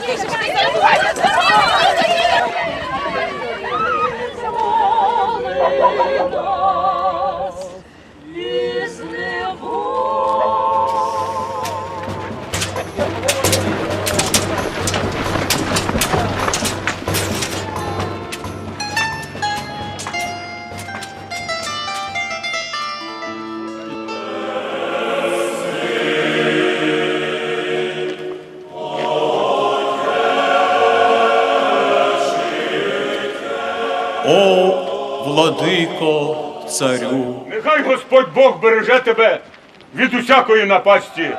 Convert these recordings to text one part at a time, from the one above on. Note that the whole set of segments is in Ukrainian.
Vai, О, владико, царю, Нехай Господь Бог береже тебе від усякої напасті.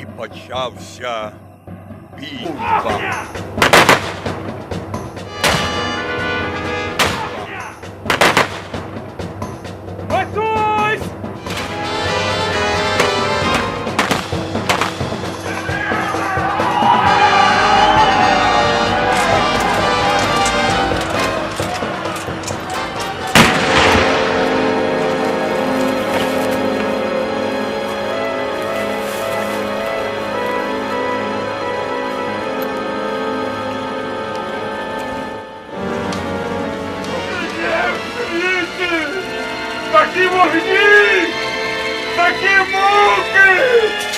І почався бій. Вогні! Такі муки!